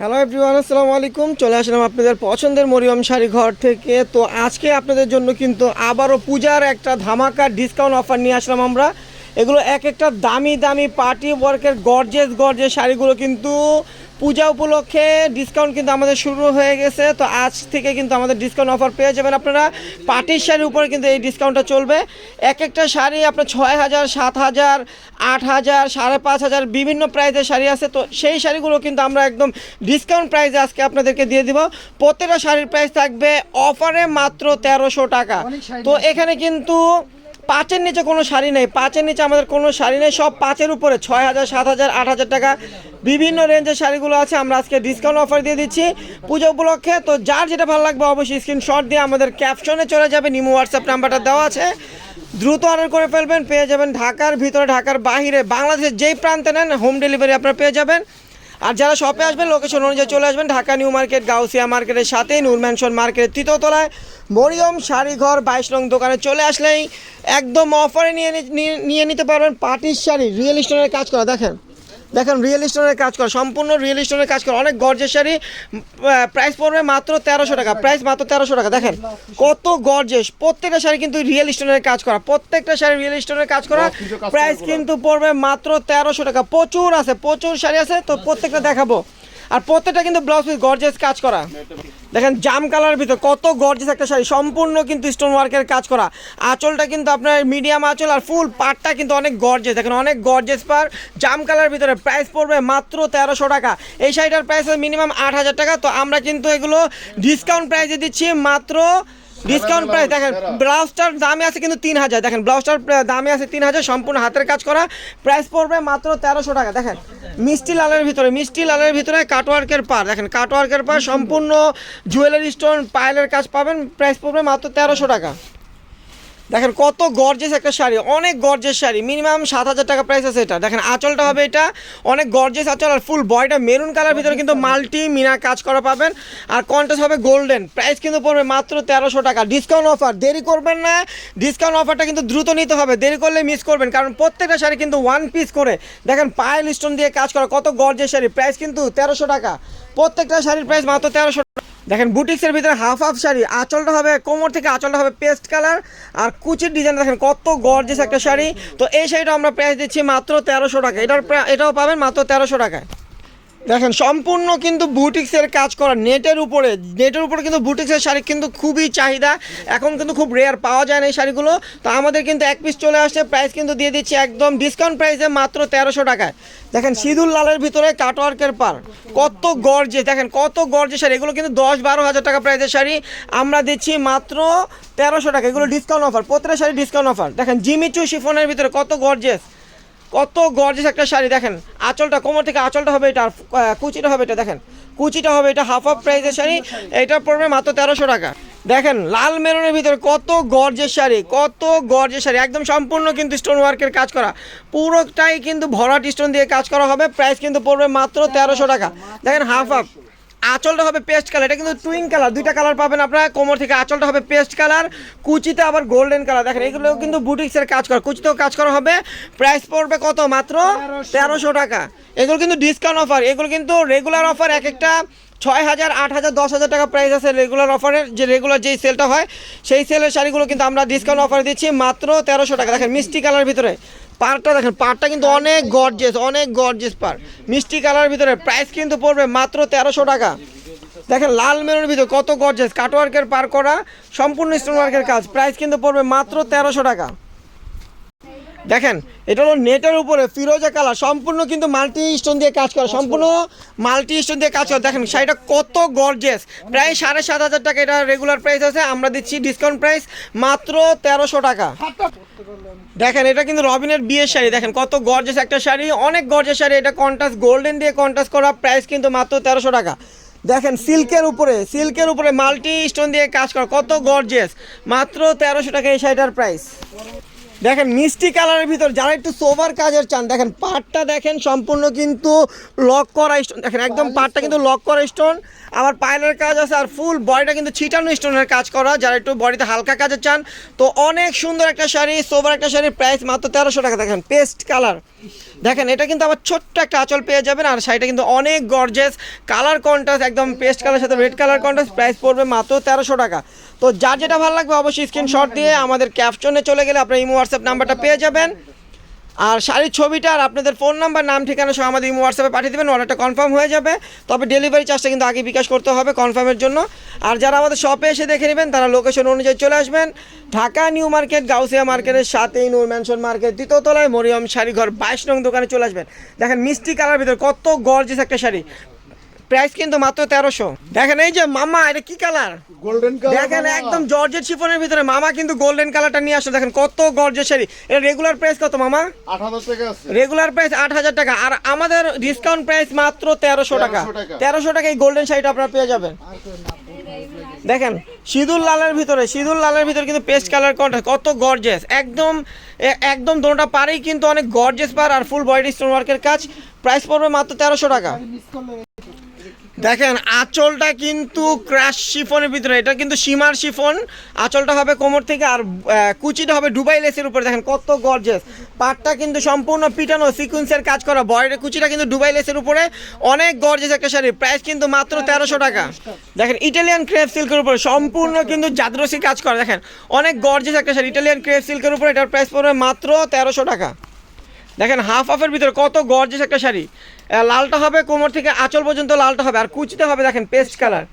Hello everyone আসসালামু আলাইকুম। চলে আসলাম আপনাদের পছন্দের মরিয়ম শাড়ি ঘর থেকে। তো আজকে আপনাদের জন্য কিন্তু আবারও পূজার একটা ধামাকা ডিসকাউন্ট অফার নিয়ে আসলাম আমরা। এগুলো এক একটা দামি দামি পার্টি ওয়ার্কের গর্জেস গর্জেস শাড়িগুলো কিন্তু পূজা উপলক্ষে ডিসকাউন্ট কিন্তু আমাদের শুরু হয়ে গেছে। তো আজ থেকে কিন্তু আমাদের ডিসকাউন্ট অফার পেয়ে যাবেন আপনারা। পার্টির শাড়ির উপরে কিন্তু এই ডিসকাউন্টটা চলবে। এক একটা শাড়ি আপনার ছয় হাজার সাত হাজার আট হাজার সাড়ে পাঁচ হাজার বিভিন্ন প্রাইজের শাড়ি আছে। তো সেই শাড়িগুলো কিন্তু আমরা একদম ডিসকাউন্ট প্রাইসে আজকে আপনাদেরকে দিয়ে দিব। প্রত্যেকটা শাড়ির প্রাইস থাকবে অফারে মাত্র তেরোশো টাকা। তো এখানে কিন্তু পাঁচের নিচে কোনো শাড়ি নেই, পাঁচের নিচে আমাদের কোনো শাড়ি নেই, সব পাঁচের উপরে ছয় হাজার সাত হাজার আট হাজার টাকা। বিভিন্ন রেঞ্জের শাড়িগুলো আছে, আমরা আজকে ডিসকাউন্ট অফার দিয়ে দিচ্ছি পুজো উপলক্ষে। তো যার যেটা ভালো লাগবে অবশ্যই স্ক্রিনশট দিয়ে আমাদের ক্যাপশনে চলে যাবে, নিমু হোয়াটসঅ্যাপ নাম্বারটা দেওয়া আছে। দ্রুত অর্ডার করে ফেলবেন, পেয়ে যাবেন ঢাকার, ভিতরে ঢাকার বাইরে বাংলাদেশের যেই প্রান্তে নেন হোম ডেলিভারি আপনারা পেয়ে যাবেন। আর যারা শপে আসবেন লোকেশন অনুযায়ী চলে আসবেন, ঢাকা নিউ মার্কেট, গাউসিয়া মার্কেটের সাথেই নূর ম্যানশন মার্কেটের তৃতীয়তলায়। মরিয়ম শাড়িঘর, বাইশ রং দোকানে চলে আসলেই একদম অফারে নিয়ে- নিয়ে নিতে পারবেন পাটির শাড়ি রিয়েল স্টোনের কাজ করা, দেখেন। দেখেন রিয়েল স্টোনের কাজ করা সম্পূর্ণ রিয়েল স্টোনের কাজ করা অনেক গর্জের শাড়ি প্রাইস পড়বে মাত্র তেরোশো টাকা প্রাইস মাত্র তেরোশো টাকা। দেখেন কত গর্জেস প্রত্যেকটা শাড়ি কিন্তু রিয়েল স্টোনের কাজ করা প্রত্যেকটা শাড়ি রিয়েল স্টোনের কাজ করা প্রাইস কিন্তু পড়বে মাত্র তেরোশো টাকা। প্রচুর আছে প্রচুর শাড়ি আছে তো প্রত্যেকটা দেখাবো। আর প্রত্যেকটা কিন্তু ব্লাউজ পিস গর্জেস কাজ করা। দেখেন, জাম কালারের ভিতর কত গর্জেস একটা শাড়ি, সম্পূর্ণ কিন্তু স্টোন ওয়ার্কের কাজ করা। আঁচলটা কিন্তু আপনার মিডিয়াম আঁচল আর ফুল পাটটা কিন্তু অনেক গর্জেস দেখেন, অনেক গর্জেস পার জাম কালারের ভিতরে প্রাইস পড়বে মাত্র তেরোশো টাকা। এই শাড়িটার প্রাইস মিনিমাম আট হাজার টাকা। তো আমরা কিন্তু এগুলো ডিসকাউন্ট প্রাইসে দিচ্ছি মাত্র ডিসকাউন্ট প্রাইস দেখেন ব্লাউজটার দামে আছে কিন্তু তিন হাজার। দেখেন ব্লাউজটার দামে আছে তিন হাজার সম্পূর্ণ হাতের কাজ করা। প্রাইস পড়বে মাত্র তেরোশো টাকা। দেখেন মিষ্টি লালের ভিতরে মিষ্টি লালের ভিতরে কাটওয়ার্কের পার দেখেন কাটওয়ার্কের পার সম্পূর্ণ জুয়েলারি স্টোন পায়েলের কাজ পাবেন। প্রাইস পড়বে মাত্র তেরোশো টাকা। দেখেন কত গর্জেস একটা শাড়ি অনেক গর্জেস শাড়ি মিনিমাম সাত হাজার টাকা প্রাইস আছে এটা। দেখেন আঁচলটা হবে এটা অনেক গর্জেস আঁচল আর ফুল বয়টা মেরুন কালার ভিতরে কিন্তু মাল্টি মিনা কাজ করা পাবেন। আর কন্টেস্ট হবে গোল্ডেন প্রাইস কিন্তু পড়বে মাত্র তেরোশো টাকা। ডিসকাউন্ট অফার দেরি করবেন না ডিসকাউন্ট অফারটা কিন্তু দ্রুত নিতে হবে দেরি করলে মিস করবেন কারণ প্রত্যেকটা শাড়ি কিন্তু ওয়ান পিস করে। দেখেন পায়েল স্টোন দিয়ে কাজ করা কত গর্জেস শাড়ি প্রাইস কিন্তু তেরোশো টাকা। প্রত্যেকটা শাড়ির প্রাইস মাত্র তেরোশো দেখেন বুটিক্সের ভিতরে হাফ হাফ শাড়ি, আঁচলটা হবে কোমর থেকে আঁচলটা হবে পেস্ট কালার আর কুচির ডিজাইন দেখেন কত গর্জেস একটা শাড়ি। তো এই শাড়িটা আমরা প্রাইস দিচ্ছি মাত্র তেরোশো টাকা। এটার এটাও পাবেন মাত্র তেরোশো টাকায়। দেখেন, সম্পূর্ণ কিন্তু বুটিক্সের কাজ করা নেটের উপরে। নেটের উপরে কিন্তু বুটিক্সের শাড়ি কিন্তু খুবই চাহিদা। এখন কিন্তু খুব রেয়ার পাওয়া যায় না এই শাড়িগুলো। তো আমাদের কিন্তু এক পিস চলে আসছে প্রাইস কিন্তু দিয়ে দিচ্ছি একদম ডিসকাউন্ট প্রাইসে মাত্র তেরোশো টাকায়। দেখেন, সিঁদুর লালের ভিতরে কাটওয়ার্কের পার কত গর্জে দেখেন, কত গর্জে শাড়ি। এগুলো কিন্তু দশ বারো হাজার টাকা প্রাইসের শাড়ি। আমরা দিচ্ছি মাত্র তেরোশো টাকা। এগুলো ডিসকাউন্ট অফার প্রত্যেকটা শাড়ি ডিসকাউন্ট অফার দেখেন, জিমিচু শিফনের ভিতরে কত গর্জেস কত গর্জেস একটা শাড়ি, দেখেন। আঁচলটা কোমর থেকে আঁচলটা হবে এটা কুচিটা হবে এটা, দেখেন। কুচিটা হবে এটা হাফ হাফ প্রাইসের শাড়ি, এটা পড়বে মাত্র তেরোশো টাকা। দেখেন, লাল মেরুনের ভিতরে কত গর্জের শাড়ি, কত গর্জেস শাড়ি, একদম সম্পূর্ণ কিন্তু স্টোন ওয়ার্কের কাজ করা। পুরোটাই কিন্তু ভরাট স্টোন দিয়ে কাজ করা হবে প্রাইস কিন্তু পড়বে মাত্র তেরোশো টাকা। দেখেন হাফ হাফ আঁচলটা হবে পেস্ট কালার। এটা কিন্তু টুইং কালার। দুইটা কালার পাবেন আপনারা। কোমর থেকে আঁচলটা হবে পেস্ট কালার। কুচিতে আবার গোল্ডেন কালার দেখেন এগুলো কিন্তু বুটিক্সের কাজ করা। কুচিতেও কাজ করা হবে। প্রাইস পড়বে কত? মাত্র তেরোশো। টাকা। এগুলো কিন্তু ডিসকাউন্ট অফার এগুলো কিন্তু রেগুলার অফার এক একটা ছয় হাজার আট হাজার দশ হাজার টাকা প্রাইস আছে রেগুলার অফারের যে রেগুলার যেই সেলটা হয় সেই সেলের শাড়িগুলো কিন্তু আমরা ডিসকাউন্ট অফার দিচ্ছি মাত্র তেরোশো টাকা। দেখেন মিষ্টি কালার ভিতরে। পারটা দেখেন, পার্কটা কিন্তু অনেক গর্জেস অনেক গর্জেস পার্ক। মিষ্টি কালার ভিতরে প্রাইস কিন্তু পড়বে মাত্র তেরোশো টাকা। দেখেন, লাল মেরুর ভিতরে কত গর্জেস কাটওয়ার্কের পার্ক করা, সম্পূর্ণ স্টোন ওয়ার্কের কাজ। প্রাইস কিন্তু পড়বে মাত্র তেরোশো টাকা। দেখেন, এটা হলো নেটের উপরে ফিরোজা কালার, সম্পূর্ণ কিন্তু মাল্টি স্টোন দিয়ে কাজ করা, সম্পূর্ণ মাল্টি স্টোন দিয়ে কাজ করা। দেখেন, শাড়িটা কত গর্জেস প্রায় সাড়ে সাত হাজার টাকা, এটা রেগুলার প্রাইস আছে, আমরা দিচ্ছি ডিসকাউন্ট প্রাইস মাত্র তেরোশো টাকা। দেখেন, এটা কিন্তু রবিনের বিয়ের শাড়ি, দেখেন, কত গর্জেস একটা শাড়ি, অনেক গর্জেস শাড়ি, এটা কন্ট্রাস্ট গোল্ডেন দিয়ে কন্ট্রাস্ট করা প্রাইস কিন্তু মাত্র তেরোশো টাকা। দেখেন সিল্কের উপরে সিল্কের উপরে মাল্টি স্টোন দিয়ে কাজ করা, কত গর্জেস মাত্র তেরোশো টাকা এই শাড়িটার প্রাইস দেখেন মিষ্টি কালারের ভিতর যারা একটু সোভার কাজের চান দেখেন পাটটা দেখেন সম্পূর্ণ কিন্তু লক করা স্টোন দেখেন একদম পাটটা কিন্তু লক করা স্টোন আবার পায়েলের কাজ আছে আর ফুল বডিটা কিন্তু ছিটানো স্টোনের কাজ করা। যারা একটু বডিতে হালকা কাজের চান তো অনেক সুন্দর একটা শাড়ি সোভার একটা শাড়ির প্রাইস মাত্র তেরোশো টাকা। দেখেন পেস্ট কালার দেখেন, এটা কিন্তু আবার ছোট্ট একটা আঁচল পেয়ে যাবেন, আর শাড়িটা কিন্তু অনেক গর্জেস কালার কন্ট্রাস্ট একদম পেস্ট কালার সাথে রেড কালার কন্ট্রাস্ট প্রাইস পড়বে মাত্র তেরোশো টাকা। তো যার যেটা ভালো লাগবে অবশ্যই স্ক্রিনশট দিয়ে আমাদের ক্যাপশনে চলে গেলে আপনার ইমো হোয়াটসঅ্যাপ নাম্বারটা পেয়ে যাবেন। আর শাড়ির ছবিটা আর আপনাদের ফোন নাম্বার, নাম, ঠিকানা সহ আমাদের ইমো, হোয়াটসঅ্যাপে পাঠিয়ে দেবেন অর্ডারটা কনফার্ম হয়ে যাবে। তবে ডেলিভারি চার্জটা কিন্তু আগে বিকাশ করতে হবে কনফার্মের জন্য। আর যারা আমাদের শপে এসে দেখে নেবেন, তারা লোকেশন অনুযায়ী চলে আসবেন। ঢাকা নিউ মার্কেট, গাউসিয়া মার্কেটের সাথেই নূর ম্যানশন মার্কেট দ্বিতীয়তলায় মরিয়ম শাড়িঘর, বাইশ নং দোকানে চলে আসবেন। দেখেন মিষ্টি কালার ভিতরে কত গর্জিস একটা শাড়ি। প্রাইস কিন্তু মাত্র তেরোশো। দেখেন এই যে মামা এটা কি কালার? গোল্ডেন কালার দেখেন একদম জর্জেট শিফনের ভিতরে মামা কিন্তু গোল্ডেন কালারটা নিয়ে আসলো। দেখেন কত গর্জেট শাড়ি এটা রেগুলার প্রাইস কত মামা? আট হাজার টাকা আছে। রেগুলার প্রাইস আট হাজার টাকা। আর আমাদের ডিসকাউন্ট প্রাইস মাত্র তেরোশো টাকা। তেরোশো টাকা এই গোল্ডেন শাড়িটা আপনারা পেয়ে যাবেন। দেখেন সিঁদুর লালের ভিতরে সিঁদুর লালের ভিতরে কিন্তু পেস্ট কালার কন্ট্রাস্ট কত গর্জেস একদম একদম দোনোটা পারেই কিন্তু অনেক গর্জেস পার আর ফুল বডি স্টোন ওয়ার্কের কাজ। প্রাইস পড়বে মাত্র তেরোশো টাকা। দেখেন, আঁচলটা কিন্তু ক্রাশ শিফনের ভিতরে, এটা কিন্তু সীমার শিফন। আঁচলটা হবে কোমর থেকে আর কুচিটা হবে ডুবাই লেসের উপরে। দেখেন, কত গর্জেস পাটটা কিন্তু সম্পূর্ণ পিটানো সিকুয়েন্সের কাজ করা। বয়ের কুচিটা কিন্তু ডুবাই লেসের উপরে। অনেক গর্জেস একটা শাড়ি। প্রাইস কিন্তু মাত্র তেরোশো টাকা। দেখেন ইটালিয়ান ক্রেপ সিল্কের উপরে সম্পূর্ণ কিন্তু জাদরসি কাজ করা। দেখেন, অনেক গর্জেস একটা শাড়ি। ইটালিয়ান ক্রেপ সিল্কের উপরে এটার প্রাইস পড়বে মাত্র তেরোশো টাকা। দেখেন হাফ হাফের ভিতরে কত গর্জেস একটা শাড়ি। লালটা হবে কোমর থেকে আঁচল পর্যন্ত লালটা হবে, আর কুচিতে হবে দেখেন পেস্ট কালার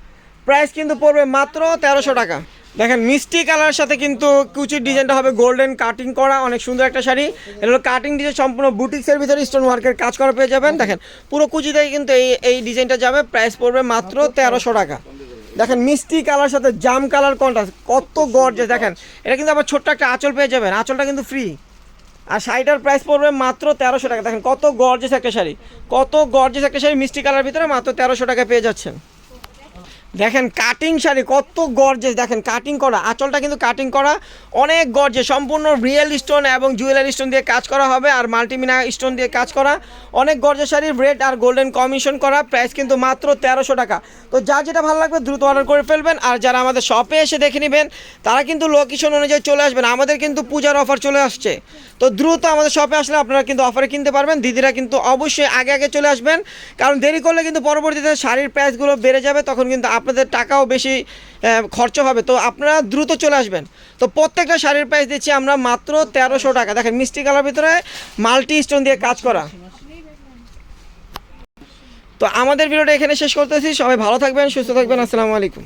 প্রাইস কিন্তু পড়বে মাত্র তেরোশো টাকা। দেখেন, মিষ্টি কালার সাথে কিন্তু কুচির ডিজাইনটা হবে গোল্ডেন কাটিং করা, অনেক সুন্দর একটা শাড়ি। এটা হলো কাটিং ডিজাইন সম্পূর্ণ বুটিক্সের ভিতরে স্টোন ওয়ার্কের কাজ করা পেয়ে যাবেন। দেখেন, পুরো কুচিতে কিন্তু এই এই ডিজাইনটা যাবে প্রাইস পড়বে মাত্র তেরোশো টাকা। দেখেন, মিষ্টি কালার সাথে জাম কালার কন্ট্রাস্ট কত গর্জেস দেখেন, এটা কিন্তু আবার ছোট্ট একটা আঁচল পেয়ে যাবেন, আঁচলটা কিন্তু ফ্রি আর শাড়িটার প্রাইস পড়বে মাত্র তেরোশো টাকা। দেখেন কত গর্জেস একটা শাড়ি। কত গর্জেস একটা শাড়ি মিষ্টি কালার ভিতরে মাত্র তেরোশো টাকা পেয়ে যাচ্ছেন। দেখেন কাটিং শাড়ি কত গর্জেস দেখেন কাটিং করা, আঁচলটা কিন্তু কাটিং করা, অনেক গর্জে সম্পূর্ণ রিয়েল স্টোন এবং জুয়েলারি স্টোন দিয়ে কাজ করা হবে আর মাল্টিমিনা স্টোন দিয়ে কাজ করা। অনেক গর্জে শাড়ি রেড আর গোল্ডেন কমিশন করা প্রাইস কিন্তু মাত্র তেরোশো টাকা। তো যা যেটা ভালো লাগবে দ্রুত অর্ডার করে ফেলবেন আর যারা আমাদের শপে এসে দেখে নেবেন, তারা কিন্তু লোকেশন অনুযায়ী চলে আসবেন। আমাদের কিন্তু পূজার অফার চলে আসছে। তো দ্রুত আমাদের শপে আসলে আপনারা কিন্তু অফারে কিনতে পারবেন। দিদিরা কিন্তু অবশ্যই আগে আগে চলে আসবেন। কারণ দেরি করলে কিন্তু পরবর্তীতে শাড়ির প্রাইসগুলো বেড়ে যাবে, তখন কিন্তু আপনাদের টাকাও বেশি খরচ হবে। তো আপনারা দ্রুত চলে আসবেন। তো প্রত্যেকটা শাড়ির প্রাইস দিচ্ছি আমরা মাত্র তেরোশো টাকা। দেখেন, মিষ্টি কালার ভিতরে মাল্টি স্টোন দিয়ে কাজ করা। তো আমাদের ভিডিওটা এখানে শেষ করতেছি। সবাই ভালো থাকবেন, সুস্থ থাকবেন। আসসালামু আলাইকুম।